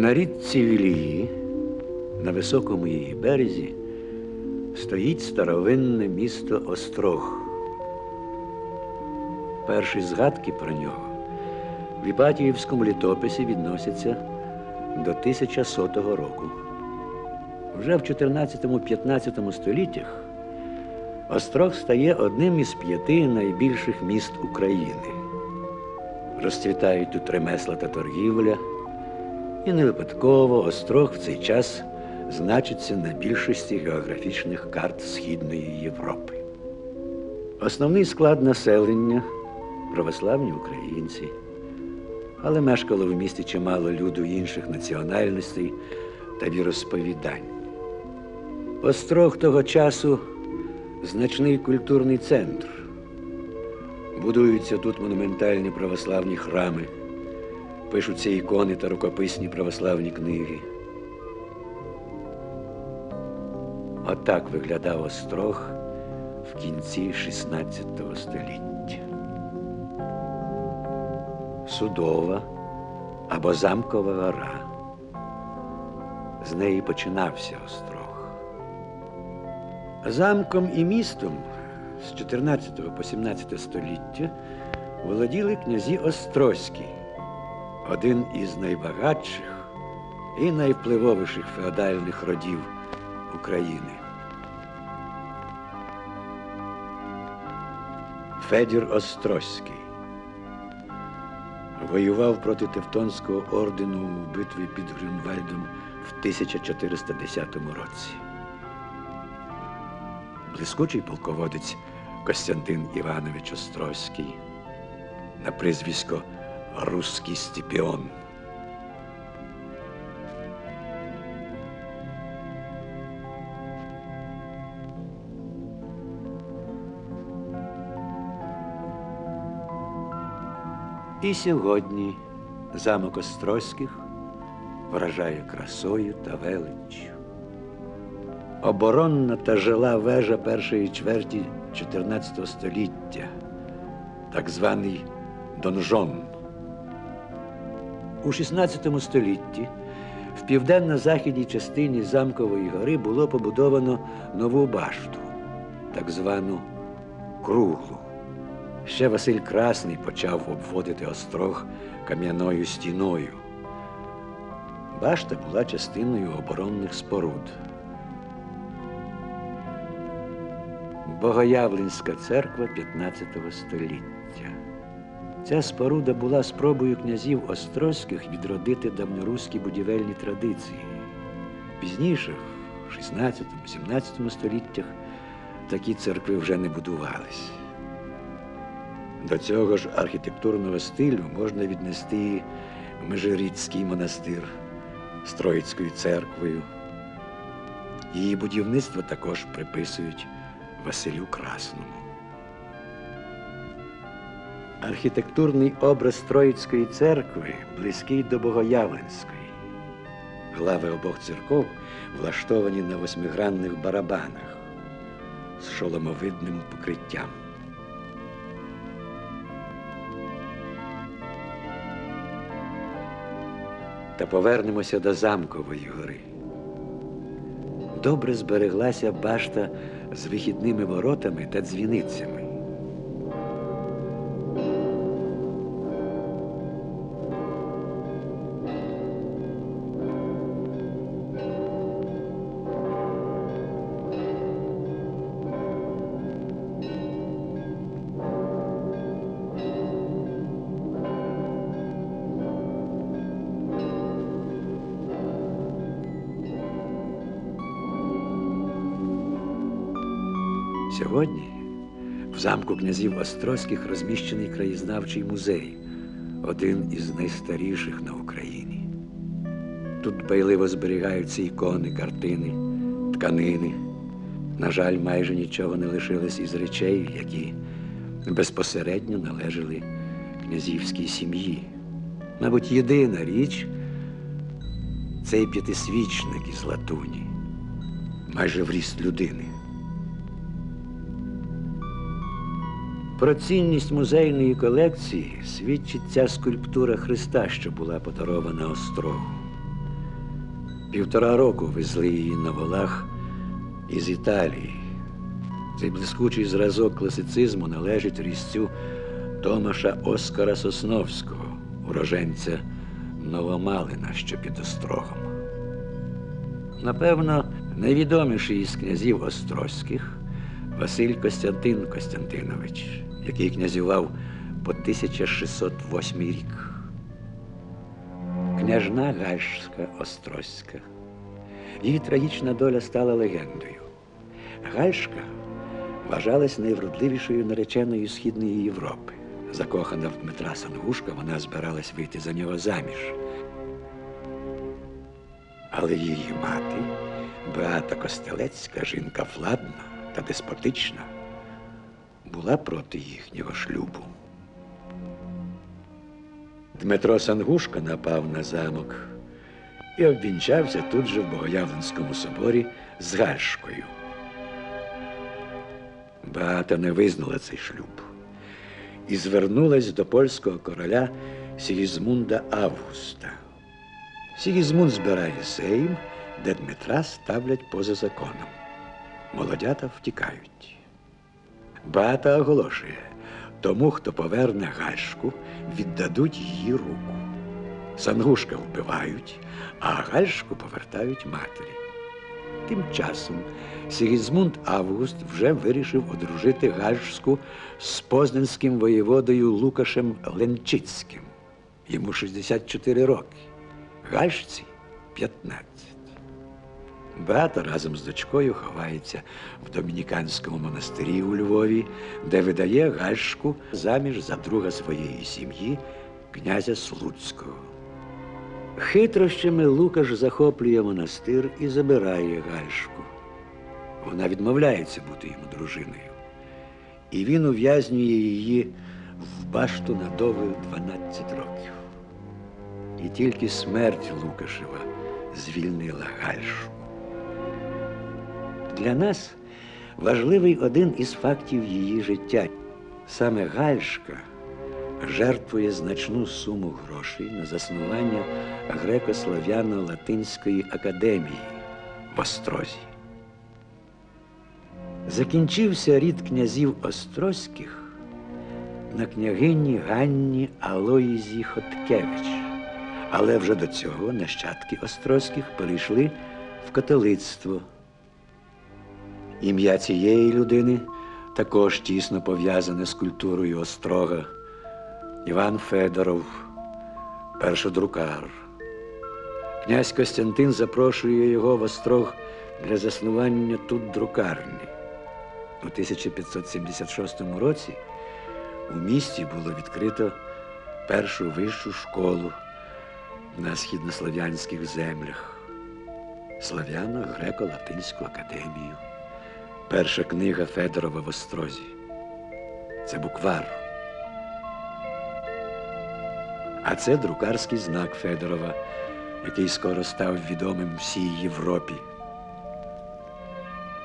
На річці Вілії, на високому її березі, стоїть старовинне місто Острог. Перші згадки про нього в Іпатіївському літописі відносяться до 1100 року. Вже в 14-15 століттях Острог стає одним із п'яти найбільших міст України. Розцвітають тут ремесла та торгівля, і не випадково Острог в цей час значиться на більшості географічних карт Східної Європи. Основний склад населення православні українці, але мешкало в місті чимало люду інших національностей та віросповідань. Острог того часу значний культурний центр. Будуються тут монументальні православні храми, пишуться ікони та рукописні православні книги. Отак виглядав острог в кінці XVI століття. Судова або замкова гора. З неї починався острог. Замком і містом з 14 по 17 століття володіли князі Острозькі, один із найбагатших і найвпливовіших феодальних родів України. Федір Острозький воював проти Тевтонського ордену у битві під Грюнвальдом в 1410 році. Блискучий полководець Костянтин Іванович Острозький на прізвисько Руський Степіон. І сьогодні замок Острозьких вражає красою та величчю. Оборонна та жила вежа першої чверті 14 століття, так званий донжон. У 16 столітті в південно-західній частині Замкової гори було побудовано нову башту, так звану круглу. Ще Василь Красний почав обводити острог кам'яною стіною. Башта була частиною оборонних споруд. Богоявленська церква 15 століття. Ця споруда була спробою князів Острозьких відродити давньоруські будівельні традиції. Пізніше, в 16-17 століттях, такі церкви вже не будувались. До цього ж архітектурного стилю можна віднести Межиріцький монастир з Троїцькою церквою. Її будівництво також приписують Василю Красному. Архітектурний образ Троїцької церкви близький до Богоявленської. Глави обох церков влаштовані на восьмигранних барабанах з шоломовидним покриттям. Та повернемося до замкової гори. Добре збереглася башта з вихідними воротами та дзвіницями. Сьогодні в замку князів Острозьких розміщений краєзнавчий музей, один із найстаріших на Україні. Тут дбайливо зберігаються ікони, картини, тканини. На жаль, майже нічого не лишилось із речей, які безпосередньо належали князівській сім'ї. Мабуть, єдина річ цей п'ятисвічник із латуні, майже в ріст людини. Про цінність музейної колекції свідчить ця скульптура Христа, що була подарована острогу. Півтора року везли її на волах із Італії. Цей блискучий зразок класицизму належить різцю Томаша Оскара Сосновського, уроженця Новомалина, що під острогом. Напевно, найвідоміший із князів Острозьких Василь Костянтин Костянтинович, який князював по 1608 рік. Княжна Гальшська Острозька. Її трагічна доля стала легендою. Гальшка вважалась найвродливішою нареченою Східної Європи. Закохана в Дмитра Сангушка, вона збиралась вийти за нього заміж. Але її мати, Беата Костелецька, жінка владна та деспотична, була проти їхнього шлюбу. Дмитро Сангушка напав на замок і обвінчався тут же в Богоявленському соборі з Гальшкою. Беата не визнала цей шлюб і звернулась до польського короля Сігізмунда Августа. Сігізмунд збирає сейм, де Дмитра ставлять поза законом. Молодята втікають. Беата оголошує, тому, хто поверне Гальшку, віддадуть її руку. Сангушка вбивають, а Гальшку повертають матері. Тим часом Сігізмунд Август вже вирішив одружити Гальшську з познанським воєводою Лукашем Ленчицьким. Йому 64 роки. Гальшці 15. Беата разом з дочкою ховається в домініканському монастирі у Львові, де видає Гальшку заміж за друга своєї сім'ї, князя Слуцького. Хитрощами Лукаш захоплює монастир і забирає Гальшку. Вона відмовляється бути йому дружиною. І він ув'язнює її в башту на довгих 12 років. І тільки смерть Лукашева звільнила Гальшу. Для нас важливий один із фактів її життя. Саме Гальшка жертвує значну суму грошей на заснування греко-слав'яно-латинської академії в Острозі. Закінчився рід князів Острозьких на княгині Ганні Алоїзі Хоткевич. Але вже до цього нащадки Острозьких перейшли в католицтво. Ім'я цієї людини також тісно пов'язане з культурою Острога. Іван Федоров, першодрукар. Князь Костянтин запрошує його в Острог для заснування тут друкарні. У 1576 році у місті було відкрито першу вищу школу на східнослов'янських землях Слав'яно-греко-латинську академію. Перша книга Федорова в Острозі. Це буквар. А це друкарський знак Федорова, який скоро став відомим всій Європі.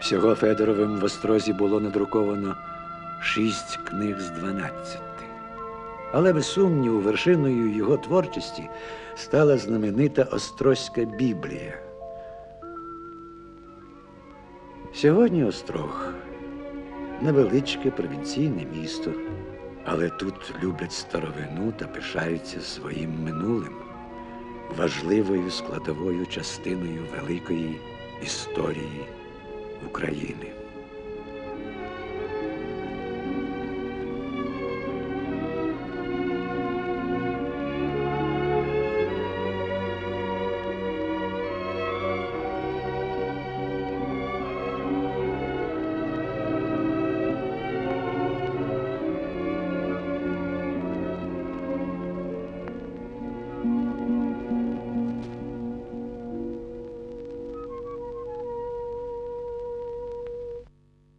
Всього Федоровим в Острозі було надруковано шість книг з дванадцяти. Але без сумніву, вершиною його творчості стала знаменита Острозька Біблія. Сьогодні Острог. Невеличке провінційне місто, але тут люблять старовину та пишаються своїм минулим, важливою складовою частиною великої історії України.